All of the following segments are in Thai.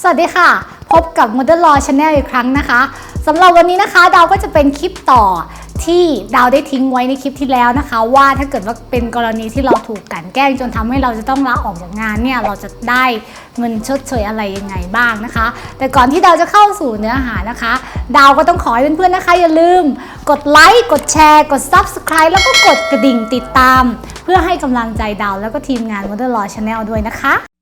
สวัสดีค่ะ พบกับ Modern Law Channel อีกครั้งนะคะสำหรับวันนี้นะคะดาวก็จะเป็นคลิปต่อที่ดาวได้ทิ้งไว้ในคลิปที่แล้วนะคะ ว่าถ้าเกิดว่าเป็นกรณีที่เราถูกกันแกล้งจนทำให้เราจะต้องลาออกจากงานเนี่ยเราจะได้เงินชดเชยอะไรยังไงบ้างนะคะ แต่ก่อนที่ดาวจะเข้าสู่เนื้อหานะคะ ดาวก็ต้องขอให้เพื่อนๆนะคะ อย่าลืม กดไลค์กดแชร์กด Subscribe แล้วก็กดกระดิ่งติดตาม เพื่อให้กำลังใจดาวแล้วก็ทีมงาน Modern Law Channel ด้วยนะคะ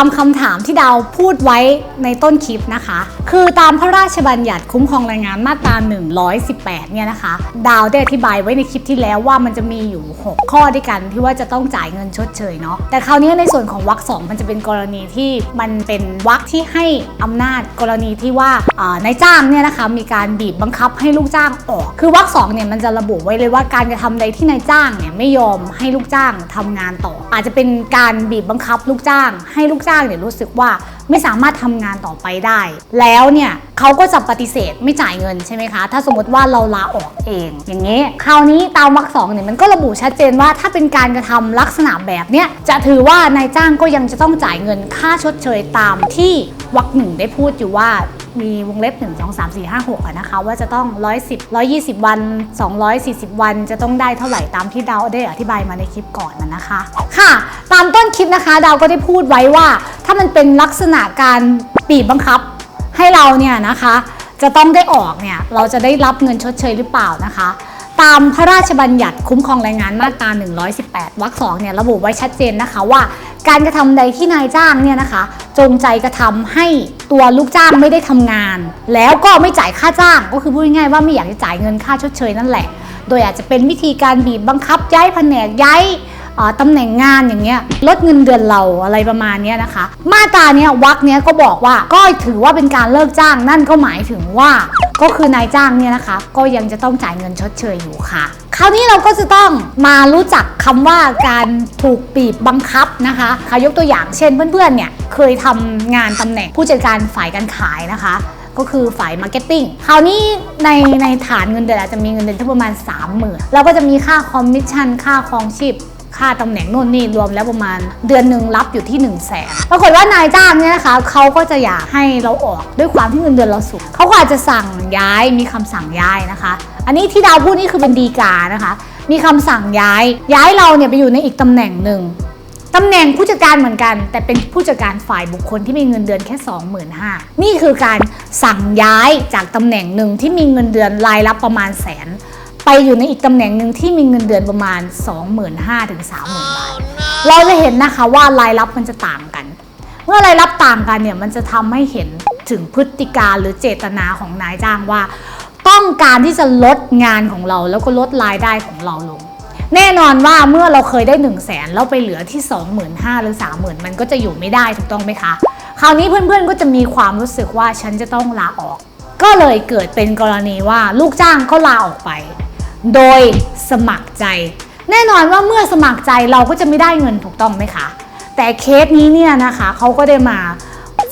ามคำถามที่ดาวพูดไว้ในต้นคลิปนะคะ คือตามพระราชบัญญัติคุ้มครองแรงงานมาตรา 118 เนี่ยนะคะ ดาวได้อธิบายไว้ในคลิปที่แล้วว่ามันจะมีอยู่ 6 ข้อด้วยกันที่ว่าจะต้องจ่ายเงินชดเชยเนาะ แต่คราวนี้ในส่วนของวรรคสองมันจะเป็นกรณีที่มันเป็นวรรคที่ให้อำนาจกรณีที่ว่านายจ้างเนี่ยนะคะมีการบีบบังคับให้ลูกจ้างออก คือวรรคสองเนี่ยมันจะระบุไว้เลยว่าการกระทำใดที่นายจ้างเนี่ยไม่ยอมให้ลูกจ้างทำงานต่อ อาจจะเป็นการบีบบังคับลูกจ้างให้ลูกจ้างเนี่ยรู้สึกว่าไม่สามารถทำงานต่อไปได้ แล้วเนี่ยเขาก็จะปฏิเสธไม่จ่ายเงินใช่ไหมคะ ถ้าสมมติว่าเราลาออกเอง อย่างนี้ คราวนี้ตามวรรคสองเนี่ยมันก็ระบุชัดเจนว่าถ้าเป็นการกระทำลักษณะแบบเนี้ยจะถือว่านายจ้างก็ยังจะต้องจ่ายเงินค่าชดเชยตามที่วรรคหนึ่งได้พูดอยู่ว่า มีวงเล็บ 1 2 3 4 5 6อะนะคะว่าจะต้อง 110 120 วัน 240 วันจะต้องได้เท่าไหร่ตามที่ดาวได้อธิบายมาในคลิปก่อนนะคะ ค่ะ ตามต้นคลิปนะคะ ดาวก็ได้พูดไว้ว่า ถ้ามันเป็นลักษณะการปีบบังคับ ให้เราเนี่ยนะคะ จะต้องได้ออกเนี่ยเราจะได้รับเงินชดเชยหรือเปล่านะคะ ตามพระราชบัญญัติคุ้มครองแรงงานมาตรา 118 วรรคสองเนี่ยระบุไว้ชัดเจนนะคะว่า การกระทำใดที่นายจ้างเนี่ยนะคะ จงใจกระทำให้ตัวลูกจ้างไม่ได้ทำงาน แล้วก็ไม่จ่ายค่าจ้าง ก็คือพูดง่ายๆว่าไม่อยากจะจ่ายเงินค่าชดเชยนั่นแหละ โดยอาจจะเป็นวิธีการบีบบังคับย้ายแผนกย้าย ตำแหน่งงานอย่างเงี้ยลดเงินเดือนเราอะไรประมาณนี้นะคะ มาตราเนี้ยวรรคเนี้ยก็บอกว่าก็ถือว่าเป็นการเลิกจ้างนั่นก็หมายถึงว่า ก็คือนายจ้างเนี่ยนะคะ ก็ยังจะต้องจ่ายเงินชดเชยอยู่ค่ะ คราวนี้เราก็จะต้องมารู้จักคำว่าการถูกบีบบังคับนะคะค่ะยกตัวอย่างเช่นเพื่อนๆเนี่ยเคยทำงานตำแหน่งผู้จัดการฝ่ายการขายนะคะก็คือฝ่ายมาร์เก็ตติ้ง คราวนี้ในในฐานเงินเดือนอาจจะมีเงินเดือนที่ประมาณ 3 0,000แล้วก็จะมีค่าคอมมิชชั่น ค่าครองชีพ ค่าตำแหน่งโน่นนี่รวมแล้วประมาณ เดือนหนึ่งรับอยู่ที่1นึ่งแสนปรากฏว่านายจ้างเนี่ยนะคะเขาก็จะอยากให้เราออกด้วยความที่เงินเดือนเราสูงเขาก็อาจจะสั่งย้ายมีคำสั่งย้ายนะคะ อันนี้ที่ดาวพูดนี่คือเป็นดีกานะคะ มีคำสั่งย้าย ย้ายเราเนี่ยไปอยู่ในอีกตำแหน่งหนึ่งตำแหน่งผู้จัดการเหมือนกัน แต่เป็นผู้จัดการฝ่ายบุคคลที่มีเงินเดือนแค่ 25,000นี่คือการสั่งย้ายจากตำแหน่งหนึ่งที่มีเงินเดือนรายรับประมาณแสน อยู่ในอีกตำแหน่งหนึ่งที่มีเงินเดือนประมาณ 25,000ถึง30,000บาทเราจะเห็นนะคะว่ารายรับมันจะต่างกัน เมื่อรายรับต่างกันเนี่ยมันจะทำให้เห็นถึงพฤติการหรือเจตนาของนายจ้างว่า ต้องการที่จะลดงานของเราแล้วก็ลดรายได้ของเราลง แน่นอนว่าเมื่อเราเคยได้ 1 0 0 0 0แสนแล้วไปเหลือที่ 25,000หรือ30,000 มันก็จะอยู่ไม่ได้ถูกต้องไหมคะ คราวนี้เพื่อนๆก็จะมีความรู้สึกว่าฉันจะต้องลาออกก็เลยเกิดเป็นกรณีว่าลูกจ้างก็ลาออกไป โดยสมัครใจ แน่นอนว่าเมื่อสมัครใจเราก็จะไม่ได้เงินถูกต้องไหมคะ แต่เคสนี้เนี่ยนะคะเขาก็ได้มา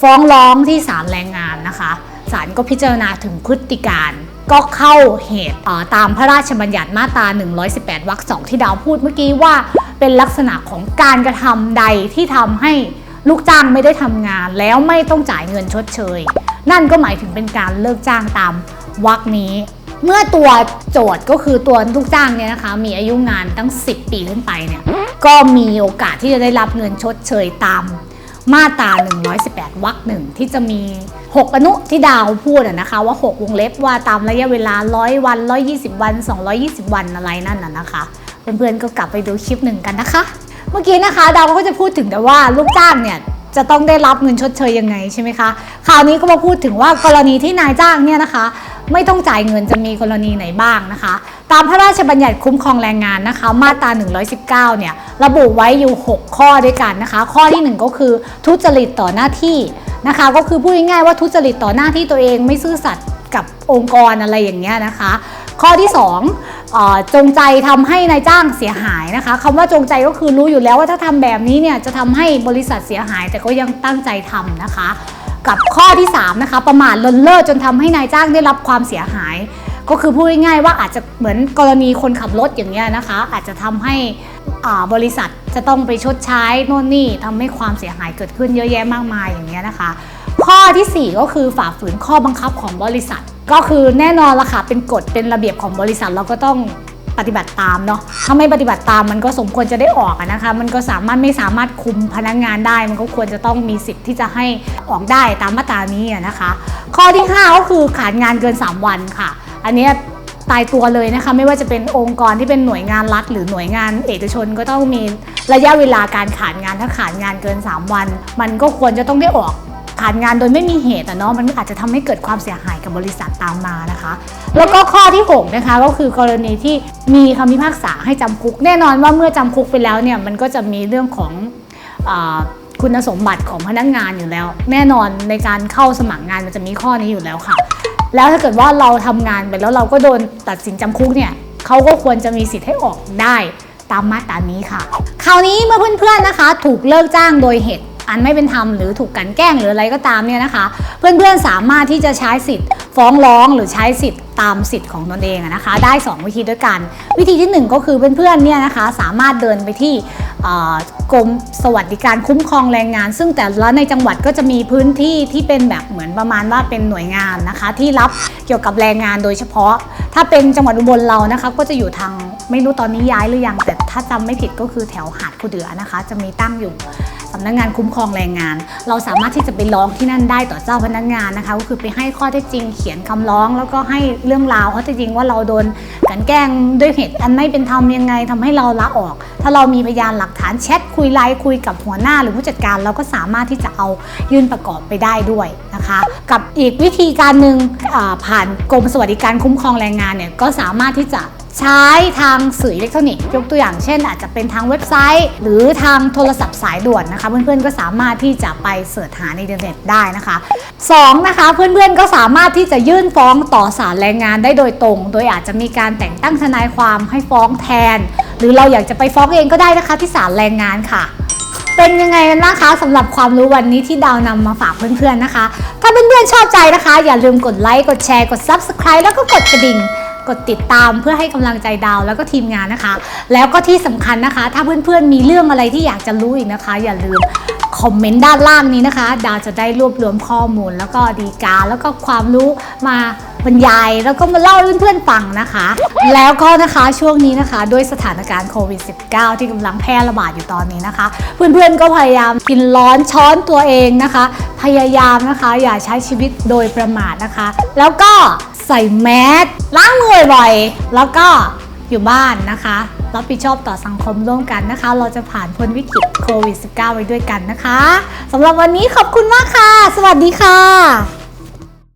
ฟ้องร้องที่ศาลแรงงานนะคะศาลก็พิจารณาถึงพฤติการก็เข้าเหตุตามพระราชบัญญัติมาตรา 118 วรรคสองที่ดาวพูดเมื่อกี้ว่าเป็นลักษณะของการกระทำใดที่ทำให้ลูกจ้างไม่ได้ทำงาน แล้วไม่ต้องจ่ายเงินชดเชย นั่นก็หมายถึงเป็นการเลิกจ้างตามวรรคนี้ เมื่อตัวโจทย์ก็คือตัวลูกจ้างเนี่ยนะคะ มีอายุงานตั้ง 10 ปีขึ้นไปเนี่ยก็มีโอกาสที่จะได้รับเงินชดเชยตามมาตรา 118 วรรคหนึ่งที่จะมี 6 อนุที่ดาวพูดนะคะว่า 6 วงเล็บว่าตามระยะเวลา 100 วัน 120 วัน 220 วันอะไรนั่นน่ะนะคะเพื่อนๆก็กลับไปดูคลิปหนึ่งกันนะคะ เมื่อกี้นะคะดาวก็จะพูดถึงแต่ว่าลูกจ้างเนี่ยจะต้องได้รับเงินชดเชยยังไงใช่ไหมคะ คราวนี้ก็มาพูดถึงว่ากรณีที่นายจ้างเนี่ยนะคะ ไม่ต้องจ่ายเงินจะมีกรณีไหนบ้างนะคะ ตามพระราชบัญญัติคุ้มครองแรงงานนะคะ มาตรา 119 เนี่ยระบุไว้อยู่ 6 ข้อด้วยกันนะคะ ข้อที่ 1 ก็คือทุจริตต่อหน้าที่นะคะ ก็คือพูดง่ายๆว่าทุจริตต่อหน้าที่ตัวเองไม่ซื่อสัตย์กับองค์กรอะไรอย่างเงี้ยนะคะ ข้อที่2เอ่อจงใจทำให้นายจ้างเสียหายนะคะคำว่าจงใจก็คือรู้อยู่แล้วว่าถ้าทำแบบนี้เนี่ยจะทำให้บริษัทเสียหาย แต่ก็ยังตั้งใจทำนะคะ กับข้อที่ 3 นะคะ ประมาทเลินเล่อจนทำให้นายจ้างได้รับความเสียหาย ก็คือพูดง่ายๆว่าอาจจะเหมือนกรณีคนขับรถอย่างเงี้ยนะคะ อาจจะทำให้อ่าบริษัทจะต้องไปชดใช้โน่นนี่ทำให้ความเสียหายเกิดขึ้นเยอะแยะมากมายอย่างเงี้ยนะคะ ข้อทีสี่ 4 ก็คือฝ่าฝืนข้อบังคับของบริษัท ก็คือแน่นอนละค่ะเป็นกฎเป็นระเบียบของบริษัทเราก็ต้อง ปฏิบัติตามเนาะถ้าไม่ปฏิบัติตามมันก็สมควรจะได้ออกนะคะ มันก็สามารถไม่สามารถคุมพนักงานได้ มันก็ควรจะต้องมีสิทธิ์ที่จะให้ออกได้ตามมาตรานี้นะคะ ข้อที่ 5 ก็คือขาดงานเกิน 3 วันค่ะ อันนี้ตายตัวเลยนะคะไม่ว่าจะเป็นองค์กรที่เป็นหน่วยงานรัฐหรือหน่วยงานเอกชนก็ต้องมีระยะเวลาการขาดงานถ้าขาดงานเกิน 3 วัน มันก็ควรจะต้องได้ออก ขาดงานโดยไม่มีเหตุอะเนาะมันอาจจะทำให้เกิดความเสียหายกับบริษัทตามมานะคะ แล้วก็ข้อที่6นะคะก็คือกรณีที่มีคำพิพากษาให้จำคุก แน่นอนว่าเมื่อจำคุกไปแล้วเนี่ยมันก็จะมีเรื่องของอคุณสมบัติของพนักงานอยู่แล้ว แน่นอนในการเข้าสมัครงานมันจะมีข้อนี้อยู่แล้วค่ะ แล้วถ้าเกิดว่าเราทำงานไปแล้วเราก็โดนตัดสินจำคุกเนี่ยเขาก็ควรจะมีสิทธิ์ให้ออกได้ตามมาตรานี้ค่ะ คราวนี้เมื่อเพื่อนๆนะคะ ถูกเลิกจ้างโดยเหตุ อันไม่เป็นธรรมหรือถูกกันแกล้งหรืออะไรก็ตามเนี่ยนะคะ เพื่อนๆสามารถที่จะใช้สิทธิ์ฟ้องร้องหรือใช้สิทธิ์ ตามสิทธิ์ของตนเองนะคะ ได้ 2 วิธีด้วยกัน วิธีที่ 1 ก็คือเพื่อนๆเนี่ยนะคะสามารถเดินไปที่กรมสวัสดิการคุ้มครองแรงงาน ซึ่งแต่ละในจังหวัดก็จะมีพื้นที่ที่เป็นแบบเหมือนประมาณว่าเป็นหน่วยงานนะคะ ที่รับเกี่ยวกับแรงงานโดยเฉพาะ ถ้าเป็นจังหวัดอุบลเรานะคะก็จะอยู่ทางไม่รู้ตอนนี้ย้ายหรือยังแต่ถ้าจำไม่ผิดก็คือแถวหาดคูเดือนะคะ จะมีตั้งอยู่สำนักงานคุ้มครองแรงงาน เราสามารถที่จะไปร้องที่นั่นได้ต่อเจ้าพนักงานนะคะ ก็คือไปให้ข้อเท็จจริงเขียนคำร้องแล้วก็ให้เรื่องราวเขาจจริงว่าเราโดนกันแกล้งด้วยเหตุอันไม่เป็นธรรมยังไงทำให้เราลาออก ถ้าเรามีพยานหลักฐานแชทคุยไลน์คุยกับหัวหน้าหรือผู้จัดการเราก็สามารถที่จะเอายื่นประกอบไปได้ด้วยนะคะ กับอีกวิธีการหนึ่งผ่านกรมสวัสดิการคุ้มครองแรงงานเนี่ยก็สามารถที่จะ ใช้ทางสื่ออิเล็กทรอนิกส์ยกตัวอย่างเช่น อาจจะเป็นทางเว็บไซต์ หรือทางโทรศัพท์สายด่วนนะคะเพื่อนๆก็สามารถที่จะไปเสิร์ชหาในอินเทอร์เน็ตได้นะคะสองนะคะเพื่อนๆก็สามารถที่จะยื่นฟ้องต่อศาลแรงงานได้โดยตรง โดยอาจจะมีการแต่งตั้งทนายความให้ฟ้องแทน หรือเราอยากจะไปฟ้องเองก็ได้นะคะที่ศาลแรงงานค่ะเป็นยังไงกันนะคะสำหรับความรู้วันนี้ที่ดาวนำมาฝากเพื่อนๆนะคะ ถ้าเพื่อนๆชอบใจนะคะ อย่าลืมกดไลค์กดแชร์กด Subscribe แล้วก็กดกระดิ่ง กดติดตามเพื่อให้กำลังใจดาวแล้วก็ทีมงานนะคะ แล้วก็ที่สำคัญนะคะ ถ้าเพื่อนๆมีเรื่องอะไรที่อยากจะรู้อีกนะคะ อย่าลืมคอมเมนต์ด้านล่างนี้นะคะ ดาวจะได้รวบรวมข้อมูล แล้วก็ดีกาแล้วก็ความรู้มาบรรยาย แล้วก็มาเล่าให้เพื่อนๆฟังนะคะ แล้วก็นะคะช่วงนี้นะคะด้วยสถานการณ์โควิด -19 ที่กำลังแพร่ระบาดอยู่ตอนนี้นะคะ เพื่อนๆก็พยายามกินร้อนช้อนตัวเองนะคะ พยายามนะคะ อย่าใช้ชีวิตโดยประมาทนะคะ แล้วก็ ใส่แมสล้างมือบ่อยๆแล้วก็อยู่บ้านนะคะรับผิดชอบต่อสังคมร่วมกันนะคะ เราจะผ่านพ้นวิกฤตโควิด -19 ไปด้วยกันนะคะสำหรับวันนี้ขอบคุณมากค่ะ สวัสดีค่ะ